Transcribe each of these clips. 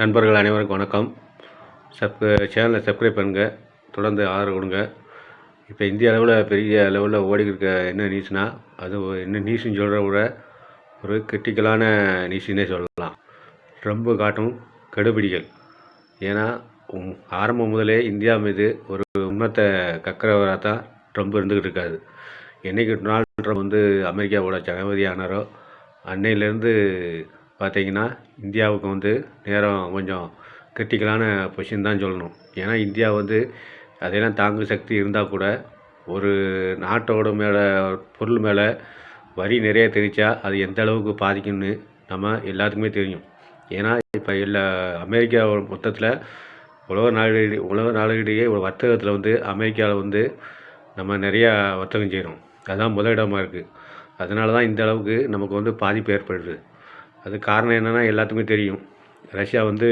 நண்பர்கள் அனைவருக்கும் வணக்கம். சப் சேனலை சப்ஸ்கிரைப் பண்ணுங்கள் தொடர்ந்து ஆதரவு கொடுங்க. இப்போ இந்திய அளவில் பெரிய லெவலில் ஓடிக்கிருக்க என்ன நியூஸ்னால் அது என்ன நியூஸ்னு சொல்கிற விட ஒரு கிரிட்டிக்கலான நியூஸ்னே சொல்லலாம். ட்ரம்பு காட்டும் கெடுபிடிகள். ஏன்னா ஆரம்பம் முதலே இந்தியா மீது ஒரு உண்மத்தை கக்கிறவராக தான் ட்ரம்ப் இருந்துக்கிட்டு இருக்காது என்றைக்கு டொனால்ட் ட்ரம்ப் வந்து அமெரிக்காவோட ஜனாதிபதி ஆனாரோ அன்னையிலேருந்து பார்த்தீங்கன்னா இந்தியாவுக்கு வந்து நேரம் கொஞ்சம் கிரிட்டிக்கலான பொசிஷன் தான் சொல்லணும். ஏன்னா இந்தியா வந்து அதையெல்லாம் தாங்கும் சக்தி இருந்தால் கூட ஒரு நாட்டோட மேலே பொருள் மேலே வரி நிறைய தெரிச்சா அது எந்த அளவுக்கு பாதிக்கும்னு நம்ம எல்லாத்துக்குமே தெரியும். ஏன்னா இப்போ எல்லா அமெரிக்கா மொத்தத்தில் உலக நாடு உலக நாடுகளிடையே ஒரு வர்த்தகத்தில் வந்து அமெரிக்காவில் வந்து நம்ம நிறையா வர்த்தகம் செய்கிறோம் அதுதான் முதலிடமாக இருக்குது அதனால தான் இந்த அளவுக்கு நமக்கு வந்து பாதிப்பு ஏற்படுது. அது காரணம் என்னென்னா எல்லாத்துக்குமே தெரியும். ரஷ்யா வந்து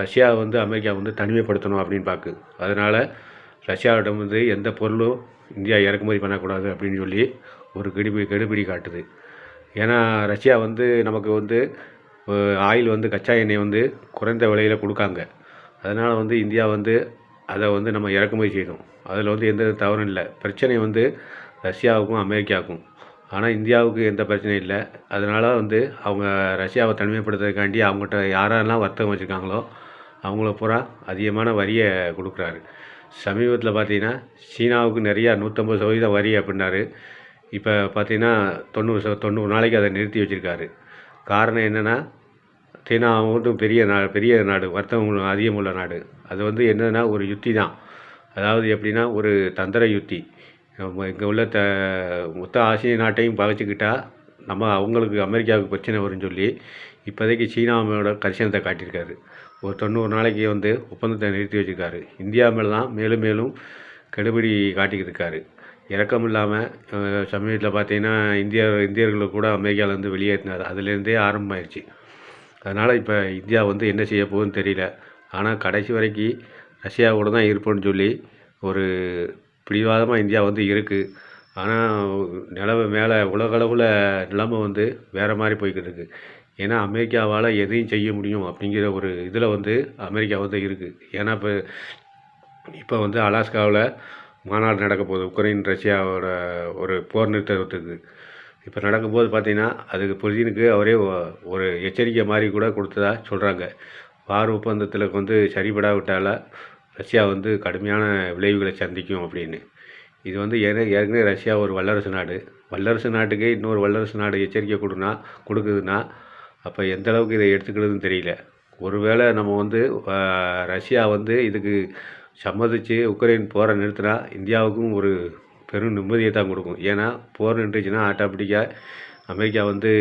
ரஷ்யா வந்து அமெரிக்கா வந்து தனிமைப்படுத்தணும் அப்படின்னு பார்க்கு அதனால் ரஷ்யாவிடம் வந்து எந்த பொருளும் இந்தியா இறக்குமதி பண்ணக்கூடாது அப்படின்னு சொல்லி ஒரு கெடுபிடி கெடுபிடி காட்டுது. ஏன்னா ரஷ்யா வந்து நமக்கு வந்து ஆயில் வந்து கச்சா எண்ணெய் வந்து குறைந்த விலையில் கொடுக்காங்க. அதனால் வந்து இந்தியா வந்து அதை வந்து நம்ம இறக்குமதி செய்யணும். அதில் வந்து எந்த தவறும் இல்லை. பிரச்சனை வந்து ரஷ்யாவுக்கும் அமெரிக்காவுக்கும். ஆனால் இந்தியாவுக்கு எந்த பிரச்சனையும் இல்லை. அதனால் வந்து அவங்க ரஷ்யாவை தனிமைப்படுத்துறதுக்காண்டி அவங்ககிட்ட யாரெல்லாம் வர்த்தகம் வச்சுருக்காங்களோ அவங்கள பூரா அதிகமான வரியை கொடுக்குறாரு. சமீபத்தில் பார்த்தீங்கன்னா சீனாவுக்கு நிறையா நூற்றம்பது சதவீதம் வரி அப்படின்னாரு. இப்போ பார்த்தீங்கன்னா தொண்ணூறு ச தொண்ணூறு நாளைக்கு அதை நிறுத்தி வச்சுருக்காரு. காரணம் என்னென்னா சீனா வந்து பெரிய நா பெரிய நாடு வர்த்தகம் அதிகம் உள்ள நாடு. அது வந்து என்னென்னா ஒரு யுத்தி தான் அதாவது எப்படின்னா ஒரு தந்திர யுத்தி. நம்ம இங்கே உள்ள த மொத்த ஆசிய நாட்டையும் பகைச்சிக்கிட்டா நம்ம அவங்களுக்கு அமெரிக்காவுக்கு பிரச்சனை வரும்னு சொல்லி இப்போதைக்கு சீனாவோட கரிசனத்தை காட்டியிருக்காரு. ஒரு தொண்ணூறு நாளைக்கு வந்து ஒப்பந்தத்தை நிறுத்தி வச்சிருக்காரு. இந்தியா தான் மேலும் மேலும் கெடுபிடி காட்டிக்கிட்டு இருக்காரு. இறக்கம் இல்லாமல் சமீபத்தில் பார்த்தீங்கன்னா இந்தியா இந்தியர்களை கூட அமெரிக்காவிலேருந்து வெளியேற்றினார் அதுலேருந்தே ஆரம்பமாயிடுச்சு அதனால் இப்போ இந்தியா வந்து என்ன செய்ய போகுதுன்னு தெரியல. ஆனால் கடைசி வரைக்கும் ரஷ்யா கூட தான் இருப்போம்னு சொல்லி ஒரு பிடிவாதமாக இந்தியா வந்து இருக்குது ஆனால் நிலவு மேலே உலகளவில் நிலைமை வந்து வேறு மாதிரி போய்கிட்டு இருக்குது ஏன்னா அமெரிக்காவால் எதையும் செய்ய முடியும் அப்படிங்கிற ஒரு இதில் வந்து அமெரிக்கா வந்து இருக்குது ஏன்னா இப்போ இப்போ வந்து அலாஸ்காவில் மாநாடு நடக்க போகுது. உக்ரைன் ரஷ்யாவோட ஒரு போர் நிறுத்தத்துக்கு. இப்போ நடக்கும்போது பார்த்தீங்கன்னா அதுக்கு புதினுக்கு அவரே ஒரு எச்சரிக்கை மாதிரி கூட கொடுத்ததா சொல்கிறாங்க வார் ஒப்பந்தத்தில் வந்து சரிபடாவிட்டால ரஷ்யா வந்து கடுமையான விளைவுகளை சந்திக்கும் அப்படின்னு. இது வந்து ஏற்க- ஏற்கனவே ரஷ்யா ஒரு வல்லரசு நாடு. வல்லரசு நாட்டுக்கே இன்னொரு வல்லரசு நாடு எச்சரிக்கை கொடுனா கொடுக்குதுன்னா அப்போ எந்த அளவுக்கு இதை எடுத்துக்கிறதுன்னு தெரியல. ஒருவேளை நம்ம வந்து ரஷ்யா வந்து இதுக்கு சம்மதித்து உக்ரைன் போரை நிறுத்தினா இந்தியாவுக்கும் ஒரு பெரும் நிம்மதியை தான் கொடுக்கும். ஏன்னா போர் நின்றுச்சுன்னா ஆட்டோமேட்டிக்காக அமெரிக்கா வந்து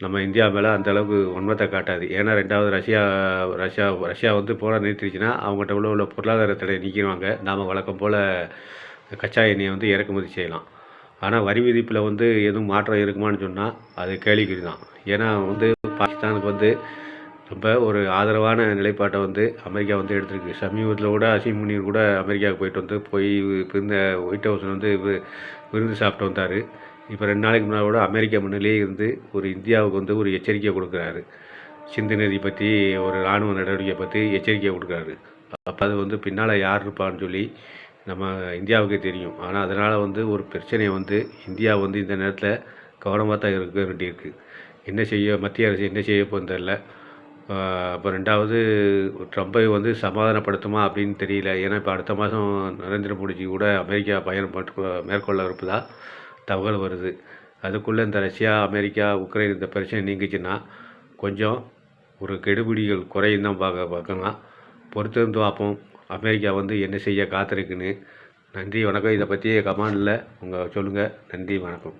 நம்ம இந்தியா மேலே அந்தளவுக்கு உண்மத்தை காட்டாது. ஏன்னா ரெண்டாவது ரஷ்யா ரஷ்யா ரஷ்யா வந்து போனால் நிறுத்திடுச்சுன்னா அவங்ககிட்ட உள்ள உள்ள பொருளாதார தடை நீக்கிடுவாங்க. நாம் வழக்கம் போல் கச்சா எண்ணெயை வந்து இறக்குமதி செய்யலாம். ஆனால் வரி விதிப்பில் வந்து எதுவும் மாற்றம் இருக்குமான்னு சொன்னால் அது கேள்விக்குறி தான். ஏன்னா வந்து பாகிஸ்தானுக்கு வந்து ரொம்ப ஒரு ஆதரவான நிலைப்பாட்டை வந்து அமெரிக்கா வந்து எடுத்திருக்கு. சமீபத்தில் கூட அசீம் முனீர் கூட அமெரிக்காவுக்கு போயிட்டு வந்து போய் இந்த ஒயிட் ஹவுஸில் வந்து வி- விருந்து சாப்பிட்டு வந்தார். இப்போ ரெண்டு நாளைக்கு முன்னாடி கூட அமெரிக்கா முன்னிலேயே இருந்து ஒரு இந்தியாவுக்கு வந்து ஒரு எச்சரிக்கை கொடுக்குறாரு. சிந்து நதி பற்றி ஒரு இராணுவ நடவடிக்கை பற்றி எச்சரிக்கை கொடுக்குறாரு. அப்போ அது வந்து பின்னால் யார் இருப்பான்னு சொல்லி நம்ம இந்தியாவுக்கே தெரியும். ஆனால் அதனால் வந்து ஒரு பிரச்சனையை வந்து இந்தியா வந்து இந்த நேரத்தில் கவனமாக தான் இருக்க வேண்டியிருக்கு. என்ன செய்ய மத்திய அரசு என்ன செய்ய போகுதுன்னு தெரில அப்போ ரெண்டாவது ட்ரம்பை வந்து சமாதானப்படுத்துமா அப்படின்னு தெரியல. ஏன்னா இப்போ அடுத்த மாதம் நரேந்திர மோடிஜி கூட அமெரிக்கா பயணம் மேற்கொள்ள இருப்பதா? தகவல் வருது. அதுக்குள்ளே இந்த ரஷ்யா அமெரிக்கா உக்ரைன் இந்த பிரச்சனை நீங்கிச்சுன்னா கொஞ்சம் ஒரு கெடுபிடிகள் குறையும் தான் பார்க்க பார்க்கலாம். பொறுத்திருந்து பார்ப்போம். அமெரிக்கா வந்து என்ன செய்ய காத்திருக்குன்னு. நன்றி வணக்கம். இதை பற்றி கமாண்டில் உங்கள் சொல்லுங்கள் நன்றி வணக்கம்.